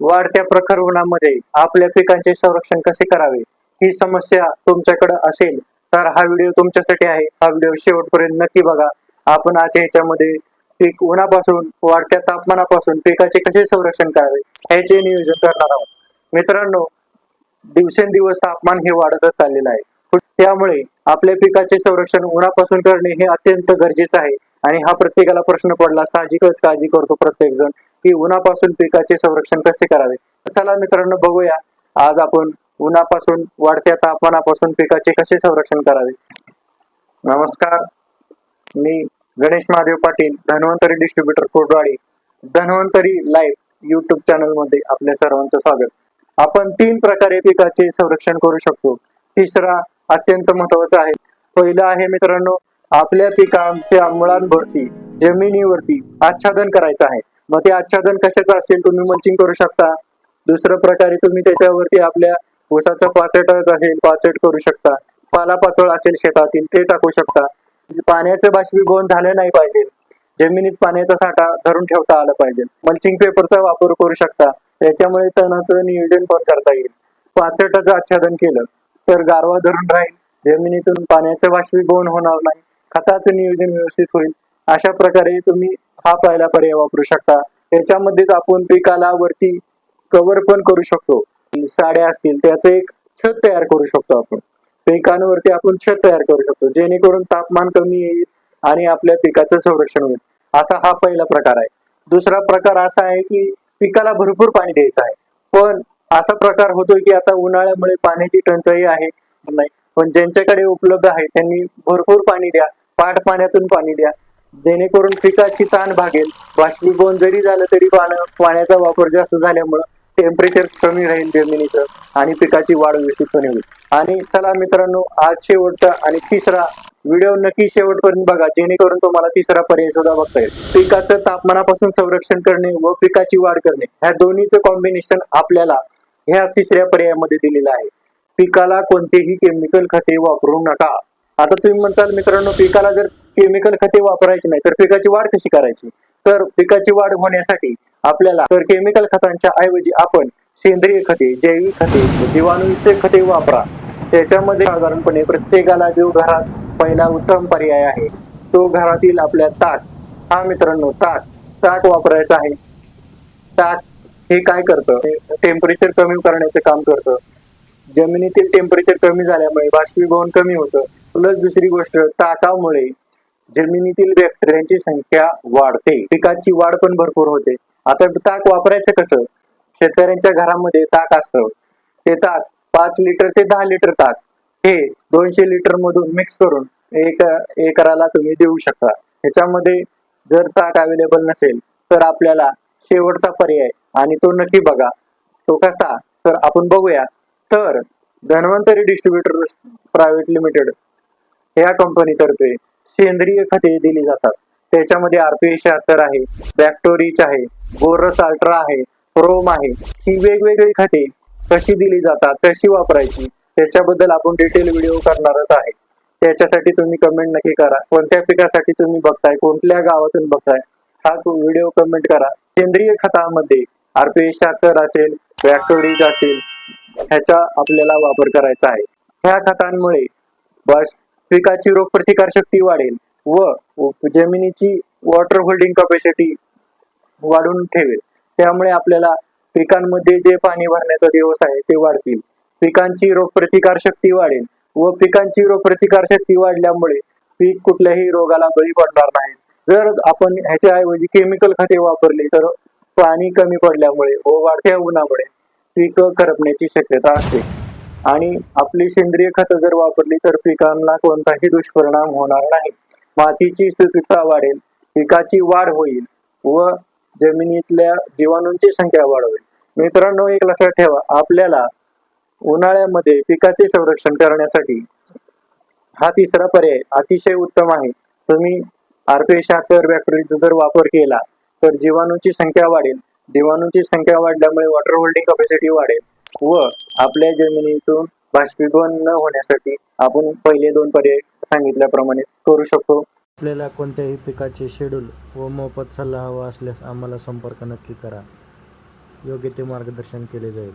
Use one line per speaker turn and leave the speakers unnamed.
वाढत्या प्रखर उन्हामध्ये आपल्या पिकांचे संरक्षण कसे करावे? ही समस्या तुमच्याकडे असेल तर हा व्हिडिओ तुमच्यासाठी आहे. हा व्हिडिओ शेवटपर्यंत नक्की बघा. आपण आज याच्यामध्ये पीक उन्हापासून वाढत्या तापमानापासून पिकाचे कसे संरक्षण करावे ह्याचे नियोजन करणार आहोत. मित्रांनो दिवसेंदिवस तापमान हे वाढतच चाललेलं आहे. त्यामुळे आपल्या पिकाचे संरक्षण उन्हापासून करणे हे अत्यंत गरजेचं आहे. आणि हा प्रत्येकाला प्रश्न पडला साहजिकच काळजी करतो प्रत्येक जण की उन्हापासून पिकाचे संरक्षण कसे करावे? चला मित्रांनो बघूया. आज आपण उन्हापासून वाढत्या तापमानापासून पिकाचे कसे संरक्षण करावे? नमस्कार. मी Ganesh Mahadev Patil Dhanvantari distributor Kotwadi Dhanvantari live YouTube चॅनलमध्ये आपल्या सर्वांचं स्वागत. आपण तीन प्रकारे पिकाचे संरक्षण करू शकतो. तिसरा अत्यंत महत्त्वाचा आहे. पहिलं आहे मित्रांनो आपल्या पिकांच्या मुळांवरती जमिनीवरती आच्छादन करायचं आहे. मग ते आच्छादन कशाचं असेल तुम्ही मल्चिंग करू शकता. दुसरं प्रकारे तुम्ही त्याच्यावरती आपल्या ऊसाचं पाचटच असेल पाचट करू शकता. पालापाचोळ असेल शेतातील ते टाकू शकता. पाण्याचं बाष्पीभवन झालं नाही पाहिजे. जमिनीत पाण्याचा साठा धरून ठेवता आला पाहिजे. मल्चिंग पेपरचा वापर करू शकता. त्याच्यामुळे तणाचं नियोजन पण करता येईल. पाचटाचं आच्छादन केलं तर गारवा धरून राहील. जमिनीतून पाण्याचं बाष्पीभवन होणार नाही. खताचं नियोजन व्यवस्थित होईल. अशा प्रकारे तुम्ही हा पहिला पर्याय वापरू शकता. त्याच्यामध्येच आपण पिकाला वरती कव्हर पण करू शकतो. साड्या असतील त्याचं एक छत तयार करू शकतो आपण. पिकांवरती आपण छत तयार करू शकतो. जेणेकरून तापमान कमी येईल आणि आपल्या पिकाचं संरक्षण होईल. असा हा पहिला प्रकार आहे. दुसरा प्रकार असा आहे की पिकाला भरपूर पाणी द्यायचं आहे. पण असा प्रकार होतोय की आता उन्हाळ्यामुळे पाण्याची टंचाई आहे. नाही. पण ज्यांच्याकडे उपलब्ध आहे त्यांनी भरपूर पाणी द्या. पाण्यातून पाणी द्या. जेणेकरून पिकाची ताण भागेल. बाष्पीभवन जरी झालं तरी पाण्याचा वापर जास्त झाल्यामुळं टेम्परेचर कमी राहील जमिनीचं आणि पिकाची वाढ व्यवस्थितपणे होईल. आणि चला मित्रांनो आज शेवटचा आणि तिसरा व्हिडिओ नक्की शेवटपर्यंत बघा. जेणेकरून तुम्हाला तिसरा पर्याय सुद्धा बघता येईल. पिकाचं तापमानापासून संरक्षण करणे व पिकाची वाढ करणे ह्या दोन्हीचं कॉम्बिनेशन आपल्याला ह्या तिसऱ्या पर्यायामध्ये दिलेलं आहे. पिकाला कोणतेही केमिकल खते वापरू नका. आता तुम्ही म्हणताल मित्रांनो पिकाला जर केमिकल खते वापरायची नाही तर पिकाची वाढ कशी करायची? तर पिकाची वाढ होण्यासाठी आपल्याला तर केमिकल खतांच्या ऐवजी आपण सेंद्रिय खते जैविक खते जीवाणूयुक्त खते वापरा. त्याच्यामध्ये साधारणपणे प्रत्येकाला जो घरात पहिला उत्तम पर्याय आहे तो घरातील आपल्या ताक हा मित्रांनो ताक ताक वापरायचा आहे. ताक हे काय करतं? टेम्परेचर कमी करण्याचं काम करतं. जमिनीतील टेम्परेचर कमी झाल्यामुळे बाष्पीभवन कमी होतं. प्लस दुसरी गोष्ट ताटामुळे जमिनीतील बॅक्टेरियांची संख्या वाढते. पिकाची वाढ पण भरपूर होते. आता ताक वापरायचं कसं? शेतकऱ्यांच्या घरामध्ये ताक असतं. ते ताक पाच लिटर ते दहा लिटर ताक हे दोनशे लिटर मधून मिक्स करून एक एकराला तुम्ही देऊ शकता. ह्याच्यामध्ये जर ताक अवेलेबल नसेल तर आपल्याला शेवटचा पर्याय आणि तो नक्की बघा. तो कसा? तर आपण बघूया. तर धन्वंतरी डिस्ट्रीब्युटर प्रायव्हेट लिमिटेड या कंपनीतर्फे सेंद्रिय खते दिली जातात. त्याच्यामध्ये आरपीए शहात्तर आहे बॅक्टोरिच आहे बोरस अल्ट्रा आहे प्रोम आहे. ही वेगवेगळी खते कशी दिली जातात कशी वापरायची त्याच्याबद्दल आपण डिटेल व्हिडिओ करणारच आहे. त्याच्यासाठी तुम्ही कमेंट नक्की करा. कोणत्या पिकासाठी तुम्ही बघताय कोणत्या गावातून बघताय हा व्हिडिओ कमेंट करा. सेंद्रिय खतामध्ये आरपीए शहात्तर असेल बॅक्टोरीज असेल ह्याचा आपल्याला वापर करायचा आहे. ह्या खतांमुळे बस पिकाची रोगप्रतिकार शक्ती वाढेल व जमिनीची वॉटर होल्डिंग कपॅसिटी वाढून ठेवेल. त्यामुळे आपल्याला पिकांमध्ये जे पाणी भरण्याचा दिवस आहे ते वाढतील. पिकांची रोगप्रतिकार शक्ती वाढेल व पिकांची रोगप्रतिकार शक्ती वाढल्यामुळे पीक कुठल्याही रोगाला बळी पडणार नाही. जर आपण ह्याच्या ऐवजी केमिकल खते वापरली तर पाणी कमी पडल्यामुळे व वाढत्या उन्हामुळे पीक करपण्याची शक्यता असते. आणि आपली सेंद्रिय खतं जर वापरली तर पिकांना कोणताही दुष्परिणाम होणार नाही. मातीची सुपीकता वाढेल पिकाची वाढ होईल व जमिनीतल्या जीवाणूंची संख्या वाढवेल. मित्रांनो एक लक्षात ठेवा आपल्याला उन्हाळ्यामध्ये पिकाचे संरक्षण करण्यासाठी हा तिसरा पर्याय अतिशय उत्तम आहे. तुम्ही आरपी शहात्तर जर वापर केला तर जीवाणूंची संख्या वाढेल. जीवाणूंची संख्या वाढल्यामुळे वॉटर होल्डिंग कॅपॅसिटी वाढेल. व आपल्या जमिनीतून बाष्पीभवन न होण्यासाठी आपण पहिले दोन पर्याय सांगितल्याप्रमाणे करू शकतो.
आपल्याला कोणत्याही पिकाचे शेड्यूल व मोफत सल्ला हवा असल्यास आम्हाला संपर्क नक्की करा. योग्य ते मार्गदर्शन केले जाईल.